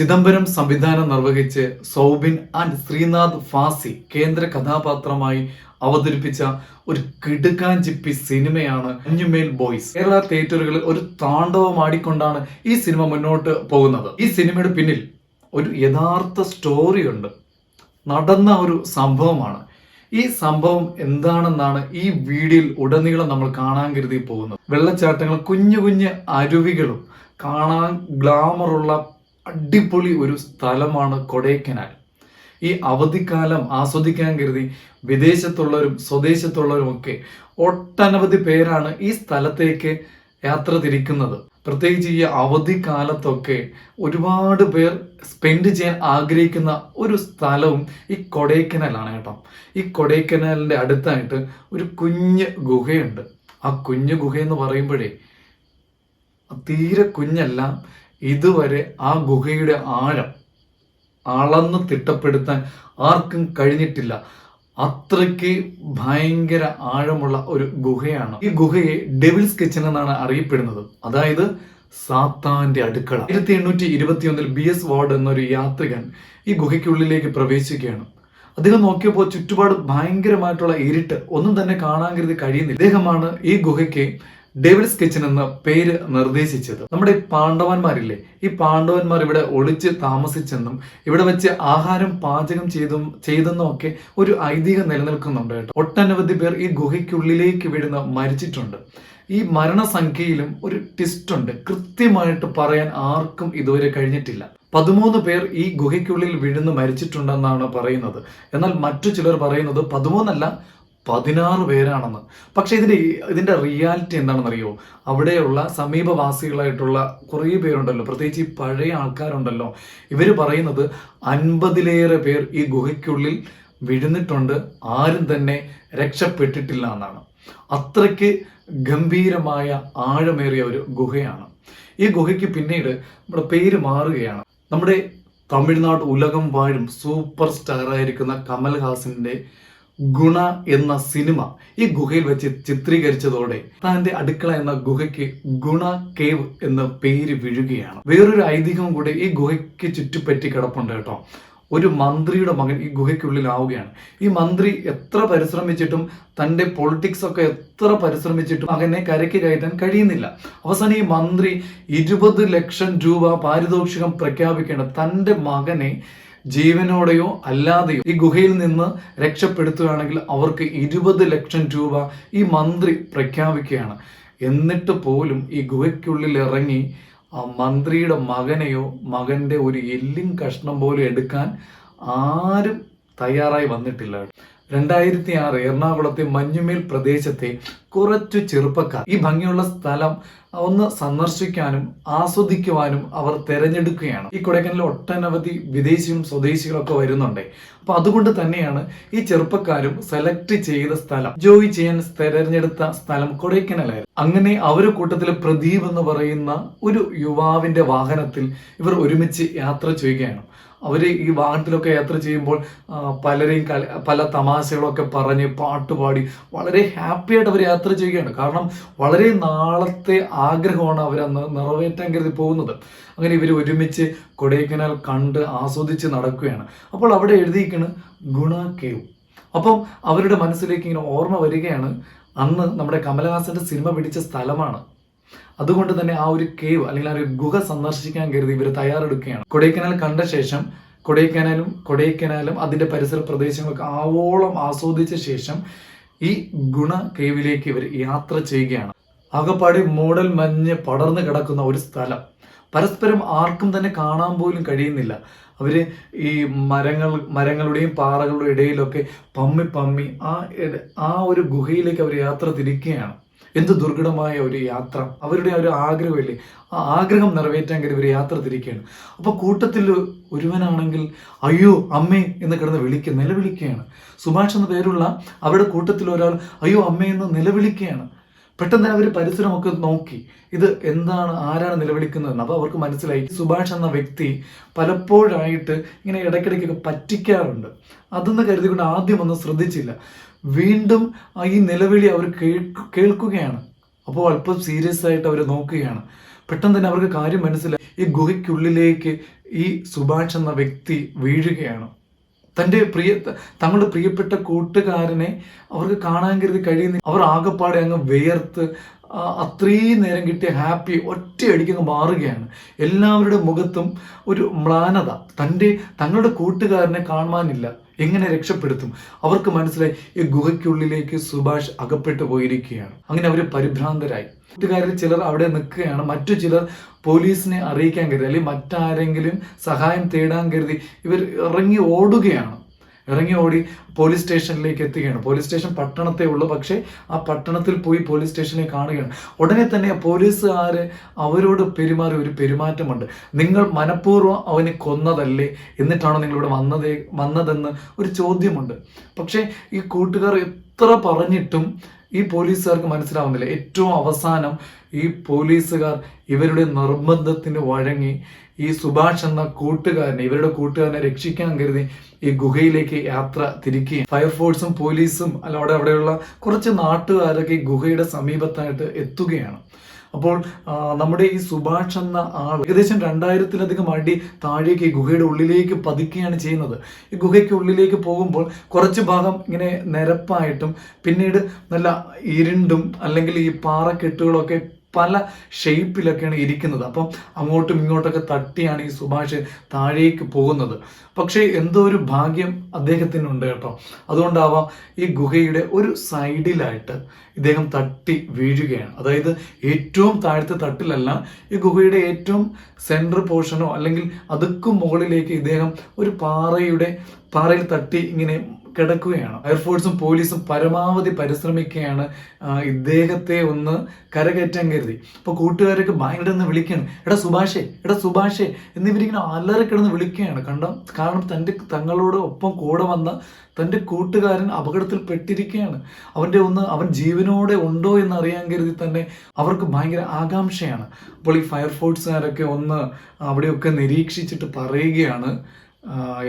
ചിദംബരം സംവിധാനം നിർവഹിച്ച് സൗബിൻ ആൻഡ് ശ്രീനാഥ് ഫാസി കേന്ദ്ര കഥാപാത്രമായി അവതരിപ്പിച്ച ഒരു കിടുക്കാഞ്ചിപ്പി സിനിമയാണ് അഞ്ഞുമേൽ ബോയ്സ്. കേരള തിയേറ്ററുകളിൽ ഒരു താണ്ഡവമാടിക്കൊണ്ടാണ് ഈ സിനിമ മുന്നോട്ട് പോകുന്നത്. ഈ സിനിമയുടെ പിന്നിൽ ഒരു യഥാർത്ഥ സ്റ്റോറി ഉണ്ട് നടന്ന ഒരു സംഭവമാണ്. ഈ സംഭവം എന്താണെന്നാണ് ഈ വീഡിയോയിൽ ഉടനീളം നമ്മൾ കാണാൻ കരുതി പോകുന്നത്. വെള്ളച്ചാട്ടങ്ങൾ കുഞ്ഞു കുഞ്ഞു അരുവികളും കാണാൻ ഗ്ലാമറുള്ള അടിപൊളി ഒരു സ്ഥലമാണ് കൊടൈക്കനാൽ. ഈ അവധിക്കാലം ആസ്വദിക്കാൻ കരുതി വിദേശത്തുള്ളവരും സ്വദേശത്തുള്ളവരും ഒക്കെ ഒട്ടനവധി പേരാണ് ഈ സ്ഥലത്തേക്ക് യാത്ര തിരിക്കുന്നത്. പ്രത്യേകിച്ച് ഈ അവധിക്കാലത്തൊക്കെ ഒരുപാട് പേർ സ്പെൻഡ് ചെയ്യാൻ ആഗ്രഹിക്കുന്ന ഒരു സ്ഥലവും ഈ കൊടൈക്കനാലാണ് കേട്ടോ. ഈ കൊടൈക്കനാലിന്റെ അടുത്തായിട്ട് ഒരു കുഞ്ഞ് ഗുഹയുണ്ട്. ആ കുഞ്ഞു ഗുഹയെന്ന് പറയുമ്പോഴേ തീരെ കുഞ്ഞല്ല ഇതുവരെ ആ ഗുഹയുടെ ആഴം അളന്ന് തിട്ടപ്പെടുത്താൻ ആർക്കും കഴിഞ്ഞിട്ടില്ല. അത്രയ്ക്ക് ഭയങ്കര ആഴമുള്ള ഒരു ഗുഹയാണ്. ഈ ഗുഹയെ ഡെവിൽസ് കിച്ചൺ എന്നാണ് അറിയപ്പെടുന്നത്. അതായത് സാത്താന്റെ അടുക്കള. ആയിരത്തി എണ്ണൂറ്റി ഇരുപത്തി ഒന്നിൽ ബി എസ് വാർഡ് എന്നൊരു യാത്രികൻ ഈ ഗുഹയ്ക്കുള്ളിലേക്ക് പ്രവേശിക്കുകയാണ്. അദ്ദേഹം നോക്കിയപ്പോൾ ചുറ്റുപാട് ഭയങ്കരമായിട്ടുള്ള ഇരുട്ട്. ഒന്നും തന്നെ കാണാൻ കരുതി കഴിയുന്നില്ല. ഇദ്ദേഹമാണ് ഈ ഗുഹയ്ക്ക് ഡേവിഡ്സ് കിച്ചൻ എന്ന പേര് നിർദ്ദേശിച്ചത്. നമ്മുടെ പാണ്ഡവന്മാരില്ലേ? ഈ പാണ്ഡവന്മാർ ഇവിടെ ഒളിച്ച് താമസിച്ചെന്നും ഇവിടെ വെച്ച് ആഹാരം പാചകം ചെയ്തും ചെയ്തെന്നും ഒക്കെ ഒരു ഐതിഹ്യം നിലനിൽക്കുന്നുണ്ട് കേട്ടോ. ഒട്ടനവധി പേർ ഈ ഗുഹയ്ക്കുള്ളിലേക്ക് വീഴുന്ന മരിച്ചിട്ടുണ്ട്. ഈ മരണസംഖ്യയിലും ഒരു ട്വിസ്റ്റ് ഉണ്ട്. കൃത്യമായിട്ട് പറയാൻ ആർക്കും ഇതുവരെ കഴിഞ്ഞിട്ടില്ല. പതിമൂന്ന് പേർ ഈ ഗുഹയ്ക്കുള്ളിൽ വീഴുന്ന് മരിച്ചിട്ടുണ്ടെന്നാണ് പറയുന്നത്. എന്നാൽ മറ്റു ചിലർ പറയുന്നത് പതിമൂന്നല്ല പതിനാറ് പേരാണെന്ന്. പക്ഷെ ഇതിന്റെ ഇതിന്റെ റിയാലിറ്റി എന്താണെന്നറിയോ? അവിടെയുള്ള സമീപവാസികളായിട്ടുള്ള കുറേ പേരുണ്ടല്ലോ. പ്രത്യേകിച്ച് ഈ പഴയ ആൾക്കാരുണ്ടല്ലോ. ഇവർ പറയുന്നത് അൻപതിലേറെ പേർ ഈ ഗുഹയ്ക്കുള്ളിൽ വിഴുന്നിട്ടുണ്ട്. ആരും തന്നെ രക്ഷപ്പെട്ടിട്ടില്ല എന്നാണ്. അത്രയ്ക്ക് ഗംഭീരമായ ആഴമേറിയ ഒരു ഗുഹയാണ്. ഈ ഗുഹയ്ക്ക് പിന്നീട് നമ്മുടെ പേര് മാറുകയാണ്. നമ്മുടെ തമിഴ്നാട് ഉലകം വാഴും സൂപ്പർ സ്റ്റാറായിരിക്കുന്ന കമൽഹാസന്റെ ഗുണ എന്ന സിനിമ ഈ ഗുഹയിൽ വെച്ച് ചിത്രീകരിച്ചതോടെ താന്റെ അടുക്കള എന്ന ഗുഹയ്ക്ക് ഗുണ കേവ് എന്ന പേര് വീഴുകയാണ്. വേറൊരു ഐതിഹ്യം കൂടെ ഈ ഗുഹയ്ക്ക് ചുറ്റിപ്പറ്റി കിടപ്പുണ്ട് കേട്ടോ. ഒരു മന്ത്രിയുടെ മകൻ ഈ ഗുഹയ്ക്കുള്ളിലാവുകയാണ്. ഈ മന്ത്രി എത്ര പരിശ്രമിച്ചിട്ടും തന്റെ പൊളിറ്റിക്സ് ഒക്കെ എത്ര പരിശ്രമിച്ചിട്ടും മകനെ കരയ്ക്ക് കയറ്റാൻ കഴിയുന്നില്ല. അവസാനം ഈ മന്ത്രി ഇരുപത് ലക്ഷം രൂപ പാരിതോഷികം പ്രഖ്യാപിക്കേണ്ട തന്റെ മകനെ ജീവനോടെയോ അല്ലാതെയോ ഈ ഗുഹയിൽ നിന്ന് രക്ഷപ്പെടുത്തുകയാണെങ്കിൽ അവർക്ക് ഇരുപത് ലക്ഷം രൂപ ഈ മന്ത്രി പ്രഖ്യാപിക്കുകയാണ്. എന്നിട്ട് പോലും ഈ ഗുഹയ്ക്കുള്ളിൽ ഇറങ്ങി ആ മന്ത്രിയുടെ മകനെയോ മകന്റെ ഒരു എല്ലും കഷ്ണം പോലും എടുക്കാൻ ആരും തയ്യാറായി വന്നിട്ടില്ല. രണ്ടായിരത്തി ആറ് എറണാകുളത്തെ മഞ്ഞുമേൽ പ്രദേശത്തെ കുറച്ചു ചെറുപ്പക്കാർ. ഈ ഭംഗിയുള്ള സ്ഥലം ഒന്ന് സന്ദർശിക്കാനും ആസ്വദിക്കുവാനും അവർ തെരഞ്ഞെടുക്കുകയാണ്. ഈ കൊടൈക്കനാലിൽ ഒട്ടനവധി വിദേശിയും സ്വദേശികളൊക്കെ വരുന്നുണ്ട്. അപ്പൊ അതുകൊണ്ട് തന്നെയാണ് ഈ ചെറുപ്പക്കാരും സെലക്ട് ചെയ്ത സ്ഥലം. ജോയി ചെയ്യാൻ തെരഞ്ഞെടുത്ത സ്ഥലം കൊടൈക്കനാലായിരുന്നു. അങ്ങനെ അവരുടെ കൂട്ടത്തിൽ പ്രദീപ് എന്ന് പറയുന്ന ഒരു യുവാവിന്റെ വാഹനത്തിൽ ഇവർ ഒരുമിച്ച് യാത്ര ചെയ്യുകയാണ്. അവർ ഈ വാഹനത്തിലൊക്കെ യാത്ര ചെയ്യുമ്പോൾ പലരെയും പല തമാശകളൊക്കെ പറഞ്ഞ് പാട്ടുപാടി വളരെ ഹാപ്പിയായിട്ട് അവർ യാത്ര ചെയ്യുകയാണ്. കാരണം വളരെ നാളത്തെ ആഗ്രഹമാണ് അവർ അന്ന് നിറവേറ്റാൻ കരുതി പോകുന്നത്. അങ്ങനെ ഇവർ ഒരുമിച്ച് കൊടൈക്കനാൽ കണ്ട് ആസ്വദിച്ച് നടക്കുകയാണ്. അപ്പോൾ അവിടെ എഴുതിയിരിക്കുന്നത് ഗുണ കേവ് അപ്പം അവരുടെ മനസ്സിലേക്ക് ഇങ്ങനെ ഓർമ്മ വരികയാണ്. അന്ന് നമ്മുടെ കമലഹാസന്റെ സിനിമ പിടിച്ച സ്ഥലമാണ്. അതുകൊണ്ട് തന്നെ ആ ഒരു കേവ് അല്ലെങ്കിൽ ആ ഒരു ഗുഹ സന്ദർശിക്കാൻ കരുതി ഇവർ തയ്യാറെടുക്കുകയാണ്. കൊടൈക്കനാൽ കണ്ട ശേഷം കൊടൈക്കനാലും കൊടൈക്കനാലും അതിന്റെ പരിസര പ്രദേശങ്ങളൊക്കെ ആവോളം ആസ്വദിച്ച ശേഷം ഈ ഗുണ കേവിലേക്ക് ഇവർ യാത്ര ചെയ്യുകയാണ്. അകപ്പാടി മൂടൽ മഞ്ഞ് പടർന്നു കിടക്കുന്ന ഒരു സ്ഥലം. പരസ്പരം ആർക്കും തന്നെ കാണാൻ പോലും കഴിയുന്നില്ല. അവർ ഈ മരങ്ങൾ മരങ്ങളുടെയും പാറകളുടെയും ഇടയിലൊക്കെ പമ്മി പമ്മി ആ ആ ഒരു ഗുഹയിലേക്ക് അവർ യാത്ര തിരിക്കുകയാണ്. എന്ത് ദുർഘടമായ ഒരു യാത്ര അവരുടെ ഒരു ആഗ്രഹമില്ലേ? ആ ആഗ്രഹം നിറവേറ്റാൻ കരുതി ഒരു യാത്ര തിരിക്കുകയാണ്. അപ്പോൾ കൂട്ടത്തിൽ ഒരുവനാണെങ്കിൽ അയ്യോ അമ്മേ എന്ന് കിടന്ന് വിളിക്കുക നിലവിളിക്കുകയാണ്. സുഭാഷ് എന്ന പേരുള്ള അവരുടെ കൂട്ടത്തിൽ ഒരാൾ അയ്യോ അമ്മേ എന്ന് നിലവിളിക്കുകയാണ്. പെട്ടെന്ന് അവർ പരിസരമൊക്കെ നോക്കി. ഇത് എന്താണ് ആരാണ് നിലവിളിക്കുന്നതെന്ന്. അപ്പോൾ അവർക്ക് മനസ്സിലായി. സുഭാഷ് എന്ന വ്യക്തി പലപ്പോഴായിട്ട് ഇങ്ങനെ ഇടയ്ക്കിടയ്ക്കൊക്കെ പറ്റിക്കാറുണ്ട്. അതെന്ന് കരുതിക്കൊണ്ട് ആദ്യം ഒന്നും ശ്രദ്ധിച്ചില്ല. വീണ്ടും ഈ നിലവിളി അവർ കേൾക്കു കേൾക്കുകയാണ്. അപ്പോൾ അല്പം സീരിയസ് ആയിട്ട് അവർ നോക്കുകയാണ്. പെട്ടെന്ന് തന്നെ അവർക്ക് കാര്യം മനസ്സിലായി. ഈ ഗുഹയ്ക്കുള്ളിലേക്ക് ഈ സുഭാഷ് എന്ന വ്യക്തി വീഴുകയാണ്. തന്റെ പ്രിയ തങ്ങളുടെ പ്രിയപ്പെട്ട കൂട്ടുകാരനെ അവർക്ക് കാണാൻ കരുതി കഴിയുന്ന അവർ ആകപ്പാടെ അങ്ങ് വിയർത്ത് അത്രയും നേരം കിട്ടിയ ഹാപ്പി ഒറ്റയടിക്ക് അങ്ങ് മാറുകയാണ്. എല്ലാവരുടെ മുഖത്തും ഒരു മ്ലാനത. തന്റെ തങ്ങളുടെ കൂട്ടുകാരനെ കാണുവാനില്ല. എങ്ങനെ രക്ഷപ്പെടുത്തും? അവർക്ക് മനസ്സിലായി ഈ ഗുഹയ്ക്കുള്ളിലേക്ക് സുഭാഷ് അകപ്പെട്ടു പോയിരിക്കുകയാണ്. അങ്ങനെ അവർ പരിഭ്രാന്തരായി. കൂട്ടുകാരിൽ ചിലർ അവിടെ നിൽക്കുകയാണ്. മറ്റു ചിലർ പോലീസിനെ അറിയിക്കാൻ കരുതി അല്ലെങ്കിൽ മറ്റാരെങ്കിലും സഹായം തേടാൻ കരുതി ഇവർ ഇറങ്ങി ഓടുകയാണ്. ഇറങ്ങി ഓടി പോലീസ് സ്റ്റേഷനിലേക്ക് എത്തുകയാണ്. പോലീസ് സ്റ്റേഷൻ പട്ടണത്തെ ഉള്ളൂ. പക്ഷേ ആ പട്ടണത്തിൽ പോയി പോലീസ് സ്റ്റേഷനെ കാണുകയാണ്. ഉടനെ തന്നെ പോലീസുകാർ അവരോട് പെരുമാറിയ ഒരു പെരുമാറ്റമുണ്ട്. നിങ്ങൾ മനഃപൂർവം അവനെ കൊന്നതല്ലേ? എന്നിട്ടാണോ നിങ്ങളിവിടെ വന്നതേ വന്നതെന്ന് ഒരു ചോദ്യമുണ്ട്. പക്ഷേ ഈ കൂട്ടുകാർ എത്ര പറഞ്ഞിട്ടും ഈ പോലീസുകാർക്ക് മനസ്സിലാവുന്നില്ല. ഏറ്റവും അവസാനം ഈ പോലീസുകാർ ഇവരുടെ നിർബന്ധത്തിന് വഴങ്ങി ഈ സുഭാഷ് എന്ന കൂട്ടുകാരനെ ഇവരുടെ കൂട്ടുകാരനെ രക്ഷിക്കാൻ കരുതി ഈ ഗുഹയിലേക്ക് യാത്ര തിരിക്കുകയും ഫയർഫോഴ്സും പോലീസും അല്ല അവിടെ അവിടെയുള്ള കുറച്ച് നാട്ടുകാരൊക്കെ ഈ ഗുഹയുടെ സമീപത്തായിട്ട് എത്തുകയാണ്. അപ്പോൾ നമ്മുടെ ഈ സുഭാഷ് എന്ന ആൾ ഏകദേശം രണ്ടായിരത്തിലധികം അടി താഴേക്ക് ഈ ഗുഹയുടെ ഉള്ളിലേക്ക് പതിക്കുകയാണ് ചെയ്യുന്നത്. ഈ ഗുഹയ്ക്ക് ഉള്ളിലേക്ക് പോകുമ്പോൾ കുറച്ച് ഭാഗം ഇങ്ങനെ നിരപ്പായിട്ടും പിന്നീട് നല്ല ഇരുണ്ടും അല്ലെങ്കിൽ ഈ പാറക്കെട്ടുകളൊക്കെ പല ഷേപ്പിലൊക്കെയാണ് ഇരിക്കുന്നത്. അപ്പം അങ്ങോട്ടും ഇങ്ങോട്ടൊക്കെ തട്ടിയാണ് ഈ സുഭാഷ് താഴേക്ക് പോകുന്നത്. പക്ഷേ എന്തോ ഒരു ഭാഗ്യം അദ്ദേഹത്തിനുണ്ട് കേട്ടോ. അതുകൊണ്ടാവാം ഈ ഗുഹയുടെ ഒരു സൈഡിലായിട്ട് ഇദ്ദേഹം തട്ടി വീഴുകയാണ്. അതായത് ഏറ്റവും താഴത്തെ തട്ടിലല്ല ഈ ഗുഹയുടെ ഏറ്റവും സെൻട്രൽ പോർഷനോ അല്ലെങ്കിൽ അതുക്കും മുകളിലേക്ക് ഇദ്ദേഹം ഒരു പാറയുടെ പാറയിൽ തട്ടി ഇങ്ങനെ കിടക്കുകയാണ്. എയർഫോഴ്സും പോലീസും പരമാവധി പരിശ്രമിക്കുകയാണ് ഇദ്ദേഹത്തെ ഒന്ന് കരകയറ്റാൻ കരുതി. അപ്പോൾ കൂട്ടുകാരൊക്കെ ഭയങ്കര ഒന്ന് വിളിക്കുകയാണ് എടാ സുഭാഷേ എടാ സുഭാഷേ എന്നിവരിങ്ങനെ അലറി കിടന്ന് വിളിക്കുകയാണ്. കണ്ടോ കാരണം തന്റെ തങ്ങളോട് ഒപ്പം കൂടെ വന്ന തന്റെ കൂട്ടുകാരൻ അപകടത്തിൽ പെട്ടിരിക്കുകയാണ് അവന്റെ ഒന്ന് അവൻ ജീവനോടെ ഉണ്ടോ എന്ന് അറിയാൻ കരുതി തന്നെ അവർക്ക് ഭയങ്കര ആകാംക്ഷയാണ്. അപ്പോൾ ഈ ഫയർഫോഴ്സുകാരൊക്കെ ഒന്ന് അവിടെയൊക്കെ നിരീക്ഷിച്ചിട്ട് പറയുകയാണ്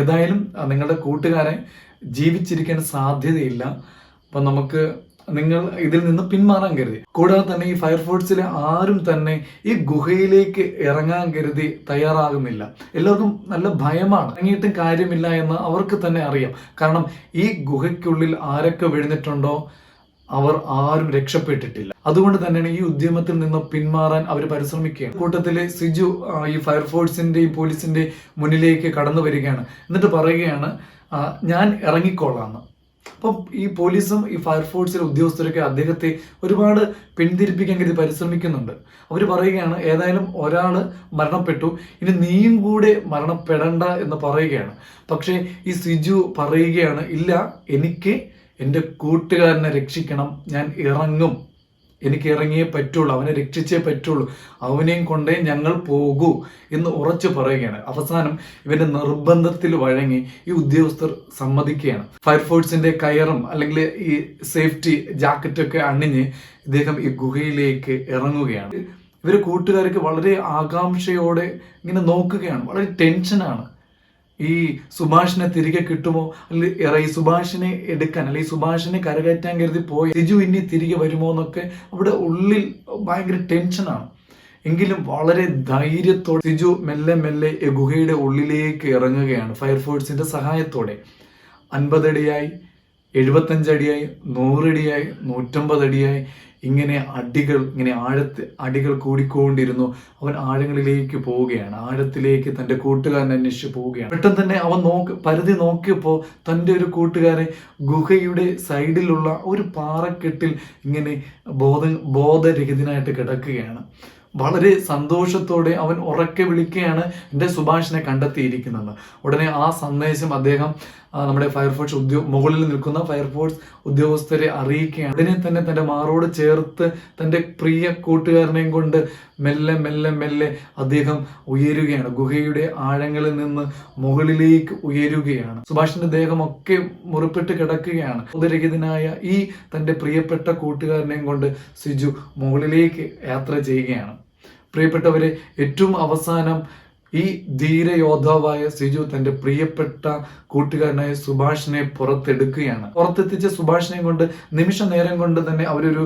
ഏതായാലും നിങ്ങളുടെ കൂട്ടുകാരൻ ജീവിച്ചിരിക്കാൻ സാധ്യതയില്ല. അപ്പം നമുക്ക് നിങ്ങൾ ഇതിൽ നിന്ന് പിന്മാറാൻ കരുതി. കൂടാതെ തന്നെ ഈ ഫയർഫോഴ്സിലെ ആരും തന്നെ ഈ ഗുഹയിലേക്ക് ഇറങ്ങാൻ കരുതി തയ്യാറാകുന്നില്ല. എല്ലാവർക്കും നല്ല ഭയമാണ്. ഇറങ്ങിയിട്ടും കാര്യമില്ല എന്ന് അവർക്ക് തന്നെ അറിയാം. കാരണം ഈ ഗുഹയ്ക്കുള്ളിൽ ആരൊക്കെ വീഴുന്നിട്ടുണ്ടോ അവർ ആരും രക്ഷപ്പെട്ടിട്ടില്ല. അതുകൊണ്ട് തന്നെയാണ് ഈ ഉദ്യമത്തിൽ നിന്ന് പിന്മാറാൻ അവർ പരിശ്രമിക്കുകയാണ്. കൂട്ടത്തിലെ സിജു ഈ ഫയർഫോഴ്സിന്റെയും പോലീസിന്റെയും മുന്നിലേക്ക് കടന്നു വരികയാണ്. എന്നിട്ട് പറയുകയാണ് ഞാൻ ഇറങ്ങിക്കോളാന്ന്. അപ്പം ഈ പോലീസും ഈ ഫയർഫോഴ്സിലെ ഉദ്യോഗസ്ഥരൊക്കെ അദ്ദേഹത്തെ ഒരുപാട് പിന്തിരിപ്പിക്കാൻ കരുതി പരിശ്രമിക്കുന്നുണ്ട്. അവർ പറയുകയാണ് ഏതായാലും ഒരാൾ മരണപ്പെട്ടു ഇനി നീയും കൂടെ മരണപ്പെടണ്ട എന്ന് പറയുകയാണ്. പക്ഷേ ഈ സിജു പറയുകയാണ് ഇല്ല എനിക്ക് എന്റെ കൂട്ടുകാരനെ രക്ഷിക്കണം ഞാൻ ഇറങ്ങും. എനിക്ക് ഇറങ്ങിയേ പറ്റുള്ളൂ അവനെ രക്ഷിച്ചേ പറ്റുള്ളൂ അവനെയും കൊണ്ടേ ഞങ്ങൾ പോകൂ എന്ന് ഉറച്ചു പറയുകയാണ്. അവസാനം ഇവന്റെ നിർബന്ധത്തിൽ വഴങ്ങി ഈ ഉദ്യോഗസ്ഥർ സമ്മതിക്കുകയാണ്. ഫയർഫോഴ്സിന്റെ കയറും അല്ലെങ്കിൽ ഈ സേഫ്റ്റി ജാക്കറ്റൊക്കെ അണിഞ്ഞ് ഇദ്ദേഹം ഈ ഗുഹയിലേക്ക് ഇറങ്ങുകയാണ്. ഇവർ കൂട്ടുകാർക്ക് വളരെ ആകാംക്ഷയോടെ ഇങ്ങനെ നോക്കുകയാണ്. വളരെ ടെൻഷനാണ്. ഈ സുഭാഷിനെ തിരികെ കിട്ടുമോ? അല്ലെങ്കിൽ ഈ സുഭാഷിനെ എടുക്കാൻ അല്ലെങ്കിൽ സുഭാഷിനെ കരകയറ്റാൻ കരുതി പോയി സിജു ഇനി തിരികെ വരുമോ എന്നൊക്കെ അവിടെ ഉള്ളിൽ ഭയങ്കര ടെൻഷനാണ് എങ്കിലും വളരെ ധൈര്യത്തോടെ സിജു മെല്ലെ മെല്ലെ ഗുഹയുടെ ഉള്ളിലേക്ക് ഇറങ്ങുകയാണ് ഫയർഫോഴ്സിന്റെ സഹായത്തോടെ. അൻപതടിയായി എഴുപത്തഞ്ചടിയായി നൂറടിയായി നൂറ്റമ്പതടിയായി ഇങ്ങനെ അടികൾ ഇങ്ങനെ ആഴത്ത് അടികൾ കൂടിക്കൊണ്ടിരുന്നു. അവൻ ആഴങ്ങളിലേക്ക് പോവുകയാണ്. ആഴത്തിലേക്ക് തന്റെ കൂട്ടുകാരൻ അന്വേഷിച്ച് പോവുകയാണ്. പെട്ടെന്ന് തന്നെ അവൻ നോക്ക് പരിധി നോക്കിയപ്പോൾ തന്റെ ഒരു കൂട്ടുകാരെ ഗുഹയുടെ സൈഡിലുള്ള ഒരു പാറക്കെട്ടിൽ ഇങ്ങനെ ബോധ ബോധരഹിതനായിട്ട് കിടക്കുകയാണ്. വളരെ സന്തോഷത്തോടെ അവൻ ഉറക്കെ വിളിക്കുകയാണ് എന്റെ സുഭാഷിനെ കണ്ടെത്തിയിരിക്കുന്നത്. ഉടനെ ആ സന്ദേശം അദ്ദേഹം നമ്മുടെ ഫയർഫോഴ്സ് ഉദ്യോ മുകളിൽ നിൽക്കുന്ന ഫയർഫോഴ്സ് ഉദ്യോഗസ്ഥരെ അറിയിക്കുകയാണ്. ഉടനെ തന്നെ തന്റെ മാറോട് ചേർത്ത് തന്റെ പ്രിയ കൂട്ടുകാരനെയും കൊണ്ട് മെല്ലെ മെല്ലെ മെല്ലെ അദ്ദേഹം ഉയരുകയാണ്. ഗുഹയുടെ ആഴങ്ങളിൽ നിന്ന് മുകളിലേക്ക് ഉയരുകയാണ്. സുഭാഷിന്റെ ദേഹമൊക്കെ മുറിപ്പെട്ട് കിടക്കുകയാണ്. ഉദരഹിതനായ ഈ തന്റെ പ്രിയപ്പെട്ട കൂട്ടുകാരനെയും കൊണ്ട് സിജു മുകളിലേക്ക് യാത്ര ചെയ്യുകയാണ്. പ്രിയപ്പെട്ടവരെ ഏറ്റവും അവസാനം ഈ ധീര യോദ്ധാവായ സിജു തന്റെ പ്രിയപ്പെട്ട കൂട്ടുകാരനായ സുഭാഷിനെ പുറത്തെടുക്കുകയാണ്. പുറത്തെത്തിച്ച സുഭാഷിനെ കൊണ്ട് നിമിഷ നേരം കൊണ്ട് തന്നെ അവരൊരു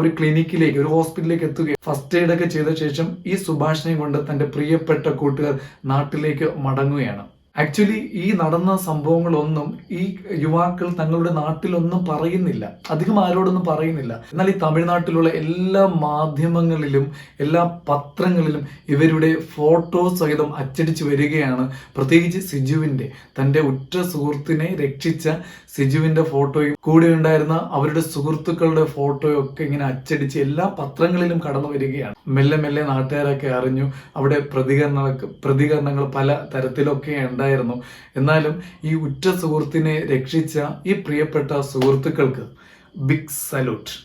ഒരു ക്ലിനിക്കിലേക്ക് ഒരു ഹോസ്പിറ്റലിലേക്ക് എത്തുകയും ഫസ്റ്റ് എയ്ഡ് ഒക്കെ ചെയ്ത ശേഷം ഈ സുഭാഷിനെ കൊണ്ട് തന്റെ പ്രിയപ്പെട്ട കൂട്ടുകാർ നാട്ടിലേക്ക് മടങ്ങുകയാണ്. ആക്ച്വലി ഈ നടന്ന സംഭവങ്ങളൊന്നും ഈ യുവാക്കൾ തങ്ങളുടെ നാട്ടിലൊന്നും പറയുന്നില്ല. അധികം ആരോടൊന്നും പറയുന്നില്ല. എന്നാൽ ഈ തമിഴ്നാട്ടിലുള്ള എല്ലാ മാധ്യമങ്ങളിലും എല്ലാ പത്രങ്ങളിലും ഇവരുടെ ഫോട്ടോ സഹിതം അച്ചടിച്ചു വരികയാണ് പ്രത്യേകിച്ച് സിജുവിന്റെ തന്റെ ഉറ്റ സുഹൃത്തിനെ രക്ഷിച്ച സിജുവിന്റെ ഫോട്ടോയും കൂടെ ഉണ്ടായിരുന്ന അവരുടെ സുഹൃത്തുക്കളുടെ ഫോട്ടോയും ഒക്കെ ഇങ്ങനെ അച്ചടിച്ച് എല്ലാ പത്രങ്ങളിലും കടന്നു വരികയാണ്. മെല്ലെ മെല്ലെ നാട്ടുകാരൊക്കെ അറിഞ്ഞു. അവിടെ പ്രതികരണങ്ങൾ പ്രതികരണങ്ങൾ പല തരത്തിലൊക്കെ ഉണ്ടായിരുന്നു. എന്നാലും ഈ ഉറ്റ സുഹൃത്തിനെ രക്ഷിച്ച ഈ പ്രിയപ്പെട്ട സുഹൃത്തുക്കൾക്ക് ബിഗ് സല്യൂട്ട്